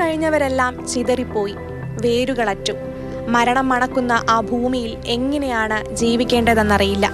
കഴിഞ്ഞവരെല്ലാം ചിതറിപ്പോയി വേരുകളറ്റു. മരണം മണക്കുന്ന ആ ഭൂമിയിൽ എങ്ങനെയാണ് ജീവിക്കേണ്ടതെന്നറിയില്ല.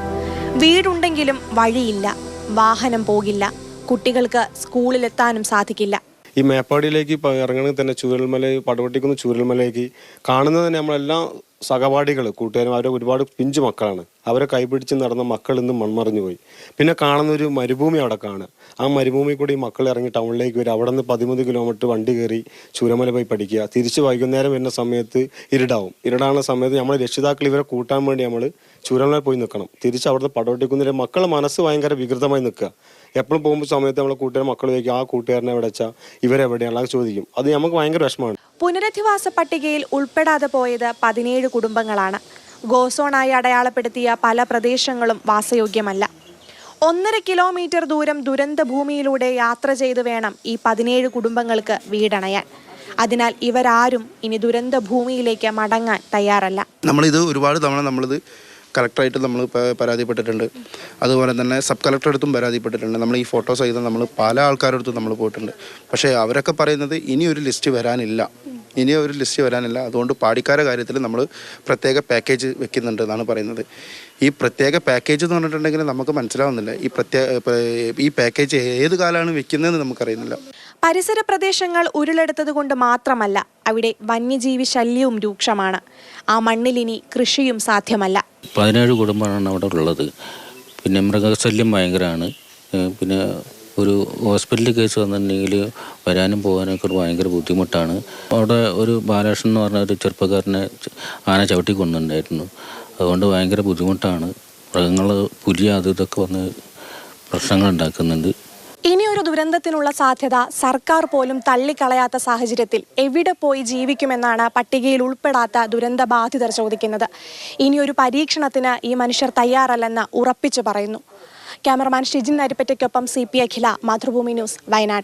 വീടുണ്ടെങ്കിലും വഴിയില്ല വാഹനം പോകില്ല കുട്ടികൾക്ക് സ്കൂളിലെത്താനും സാധിക്കില്ല. ഈ മേപ്പാടിയിലേക്ക് ഇറങ്ങണമെങ്കിൽ തന്നെ ചൂരൽമല പടവട്ടിക്കുന്ന ചൂരൽമലയ്ക്ക് കാണുന്നത് തന്നെ നമ്മളെല്ലാം സഹപാഠികൾ കൂട്ടുകാരും അവരെ ഒരുപാട് പിഞ്ചു മക്കളാണ്. അവരെ കൈപിടിച്ച് നടന്ന മക്കൾ ഇന്ന് മൺമറിഞ്ഞു പോയി. പിന്നെ കാണുന്ന ഒരു മരുഭൂമി അവിടെ കാണുക. ആ മരുഭൂമി കൂടി ഈ മക്കൾ ഇറങ്ങി ടൗണിലേക്ക് വരും അവിടെ നിന്ന് പതിമൂന്ന് കിലോമീറ്റർ വണ്ടി കയറി ചൂരമല പോയി പഠിക്കുക. തിരിച്ച് വൈകുന്നേരം വരുന്ന സമയത്ത് ഇരുടാവും. ഇരുടാവുന്ന സമയത്ത് നമ്മൾ രക്ഷിതാക്കൾ ഇവരെ കൂട്ടാൻ വേണ്ടി നമ്മൾ ചൂരമല പോയി നിൽക്കണം. തിരിച്ച് അവിടുന്ന് പടവട്ടിക്കുന്നതിൽ മക്കൾ മനസ്സ് ഭയങ്കര വികൃതമായി നിൽക്കുക. എപ്പോഴും പോകുമ്പോൾ സമയത്ത് നമ്മളെ കൂട്ടുകാർ മക്കൾ ചോദിക്കും ആ കൂട്ടുകാരനെ എവിടെ വെച്ചാൽ ഇവരെവിടെയാണ് ചോദിക്കും. അത് നമുക്ക് ഭയങ്കര വിഷമമാണ്. പുനരധിവാസ പട്ടികയിൽ ഉൾപ്പെടാതെ പോയത് പതിനേഴ് കുടുംബങ്ങളാണ്. ഗോസോണായി അടയാളപ്പെടുത്തിയ പല പ്രദേശങ്ങളും വാസയോഗ്യമല്ല. ഒന്നര കിലോമീറ്റർ ദൂരം ദുരന്ത ഭൂമിയിലൂടെ യാത്ര ചെയ്ത് വേണം ഈ പതിനേഴ് കുടുംബങ്ങൾക്ക് വീടണയാൻ. അതിനാൽ ഇവരാരും ഇനി ദുരന്ത ഭൂമിയിലേക്ക് മടങ്ങാൻ തയ്യാറല്ല. നമ്മളിത് ഒരുപാട് തവണ നമ്മളിത് കളക്ടറായിട്ട് നമ്മൾ പരാതിപ്പെട്ടിട്ടുണ്ട്. അതുപോലെ തന്നെ സബ് കളക്ടർ അടുത്തും പരാതിപ്പെട്ടിട്ടുണ്ട്. നമ്മൾ ഈ ഫോട്ടോ സഹിതം നമ്മൾ പല ആൾക്കാരുടെ അടുത്തും നമ്മൾ പോയിട്ടുണ്ട്. പക്ഷേ അവരൊക്കെ പറയുന്നത് ഇനി ഒരു ലിസ്റ്റ് വരാനില്ല. ഇനി ഒരു ലിസ്റ്റ് വരാനില്ല. അതുകൊണ്ട് പാടിക്കാരുടെ കാര്യത്തിൽ നമ്മൾ പ്രത്യേക പാക്കേജ് വെക്കുന്നുണ്ട് എന്നാണ് പറയുന്നത്. ഈ പ്രത്യേക പാക്കേജ് എന്ന് പറഞ്ഞിട്ടുണ്ടെങ്കിൽ നമുക്ക് മനസ്സിലാവുന്നില്ല. ഈ പ്രത്യേക ഈ പാക്കേജ് ഏത് കാലമാണ് വെക്കുന്നതെന്ന് നമുക്കറിയുന്നില്ല. പരിസര പ്രദേശങ്ങൾ ഉരുളെടുത്തത് കൊണ്ട് മാത്രമല്ല അവിടെ വന്യജീവി ശല്യവും രൂക്ഷമാണ്. ആ മണ്ണിലിനി കൃഷിയും സാധ്യമല്ല. പതിനേഴ് കുടുംബമാണ് അവിടെ ഉള്ളത്. പിന്നെ മൃഗശല്യം ഭയങ്കരമാണ്. പിന്നെ ഒരു ഹോസ്പിറ്റൽ കേസ് വന്നിട്ടുണ്ടെങ്കിൽ വരാനും പോകാനൊക്കെ ഒരു ഭയങ്കര ബുദ്ധിമുട്ടാണ്. അവിടെ ഒരു ബാലകൃഷ്ണൻ എന്ന് പറഞ്ഞ ഒരു ചെറുപ്പക്കാരനെ ആന ചവിട്ടി കൊണ്ടുണ്ടായിരുന്നു അതുകൊണ്ട് ഭയങ്കര ബുദ്ധിമുട്ടാണ്. മൃഗങ്ങൾ പുലി അത് ഇതൊക്കെ വന്ന് പ്രശ്നങ്ങൾ ഉണ്ടാക്കുന്നുണ്ട്. ഒരു ദുരന്തത്തിനുള്ള സാധ്യത സർക്കാർ പോലും തള്ളിക്കളയാത്ത സാഹചര്യത്തിൽ എവിടെ പോയി ജീവിക്കുമെന്നാണ് പട്ടികയിൽ ഉൾപ്പെടാത്ത ദുരന്ത ബാധിതർ ചോദിക്കുന്നത് ഇനിയൊരു പരീക്ഷണത്തിന് ഈ മനുഷ്യർ തയ്യാറല്ലെന്ന് ഉറപ്പിച്ചു പറയുന്നു. Cameraman Shijin നരിപ്പറ്റയ്ക്കൊപ്പം C P Akhila Mathrubhumi news Wayanad.